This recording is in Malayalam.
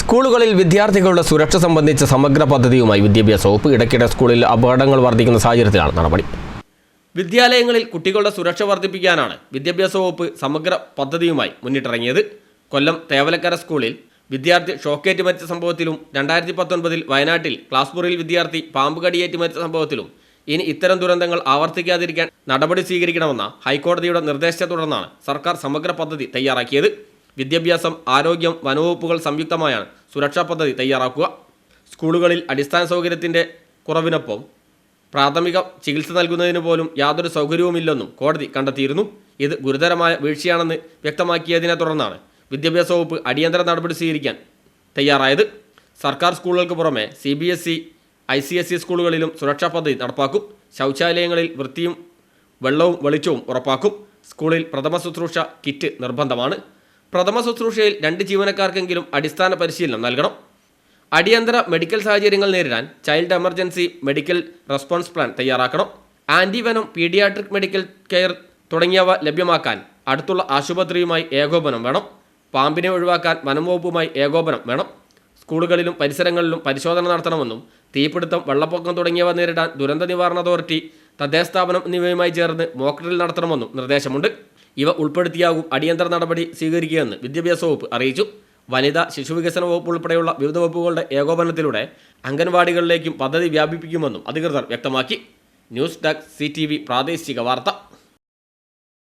സ്കൂളുകളിൽ വിദ്യാർത്ഥികളുടെ സുരക്ഷ സംബന്ധിച്ച സമഗ്ര പദ്ധതിയുമായി വിദ്യാഭ്യാസ വകുപ്പ് ഇടയ്ക്കിടെ സ്കൂളിൽ അപകടങ്ങൾ വർദ്ധിക്കുന്ന സാഹചര്യത്തിലാണ് നടപടി. വിദ്യാലയങ്ങളിൽ കുട്ടികളുടെ സുരക്ഷ വർദ്ധിപ്പിക്കാനാണ് വിദ്യാഭ്യാസ വകുപ്പ് സമഗ്ര പദ്ധതിയുമായി മുന്നിട്ടിറങ്ങിയത്. കൊല്ലം തേവലക്കര സ്കൂളിൽ വിദ്യാർത്ഥി ഷോക്കേറ്റ് മരിച്ച സംഭവത്തിലും രണ്ടായിരത്തി പത്തൊൻപതിൽ വയനാട്ടിൽ ക്ലാസ് മുറിയിൽ വിദ്യാർത്ഥി പാമ്പ് കടിയേറ്റ് മരിച്ച സംഭവത്തിലും ഇനി ഇത്തരം ദുരന്തങ്ങൾ ആവർത്തിക്കാതിരിക്കാൻ നടപടി സ്വീകരിക്കണമെന്ന ഹൈക്കോടതിയുടെ നിർദ്ദേശത്തെ തുടർന്നാണ് സർക്കാർ സമഗ്ര പദ്ധതി തയ്യാറാക്കിയത്. വിദ്യാഭ്യാസം ആരോഗ്യം വനവകുപ്പുകൾ സംയുക്തമായാണ് സുരക്ഷാ പദ്ധതി തയ്യാറാക്കുക. സ്കൂളുകളിൽ അടിസ്ഥാന സൗകര്യത്തിന്റെ കുറവിനൊപ്പം പ്രാഥമിക ചികിത്സ നൽകുന്നതിന് പോലും യാതൊരു സൗകര്യവുമില്ലെന്നും കോടതി കണ്ടെത്തിയിരുന്നു. ഇത് ഗുരുതരമായ വീഴ്ചയാണെന്ന് വ്യക്തമാക്കിയതിനെ തുടർന്നാണ് വിദ്യാഭ്യാസ വകുപ്പ് അടിയന്തര നടപടി സ്വീകരിക്കാൻ തയ്യാറായത്. സർക്കാർ സ്കൂളുകൾക്ക് പുറമെ C B S E I C S E സ്കൂളുകളിലും സുരക്ഷാ പദ്ധതി നടപ്പാക്കും. ശൗചാലയങ്ങളിൽ വൃത്തിയും വെള്ളവും വെളിച്ചവും ഉറപ്പാക്കും. സ്കൂളിൽ പ്രഥമ ശുശ്രൂഷ കിറ്റ് നിർബന്ധമാണ്. പ്രഥമ ശുശ്രൂഷയിൽ രണ്ട് ജീവനക്കാർക്കെങ്കിലും അടിസ്ഥാന പരിശീലനം നൽകണം. അടിയന്തര മെഡിക്കൽ സാഹചര്യങ്ങൾ നേരിടാൻ child emergency medical response plan തയ്യാറാക്കണം. ആന്റിവെനം പീഡിയാട്രിക് മെഡിക്കൽ കെയർ തുടങ്ങിയവ ലഭ്യമാക്കാൻ അടുത്തുള്ള ആശുപത്രിയുമായി ഏകോപനം വേണം. പാമ്പിനെ ഒഴിവാക്കാൻ വനംവകുപ്പുമായി ഏകോപനം വേണം. സ്കൂളുകളിലും പരിസരങ്ങളിലും പരിശോധന നടത്തണമെന്നും തീപിടുത്തം വെള്ളപ്പൊക്കം തുടങ്ങിയവ നേരിടാൻ ദുരന്ത നിവാരണ അതോറിറ്റി തദ്ദേശ സ്ഥാപനം എന്നിവയുമായി ചേർന്ന് മോക്ഡ്രിൽ നടത്തണമെന്നും നിർദ്ദേശമുണ്ട്. ഇവ ഉൾപ്പെടുത്തിയാകും അടിയന്തര നടപടി സ്വീകരിക്കുകയെന്ന് വിദ്യാഭ്യാസ വകുപ്പ് അറിയിച്ചു. വനിതാ ശിശുവികസന വകുപ്പ് ഉൾപ്പെടെയുള്ള വിവിധ വകുപ്പുകളുടെ ഏകോപനത്തിലൂടെ അംഗൻവാടികളിലേക്കും പദ്ധതി വ്യാപിപ്പിക്കുമെന്നും അധികൃതർ വ്യക്തമാക്കി. ന്യൂസ് ഡെസ്ക് സി പ്രാദേശിക വാർത്ത.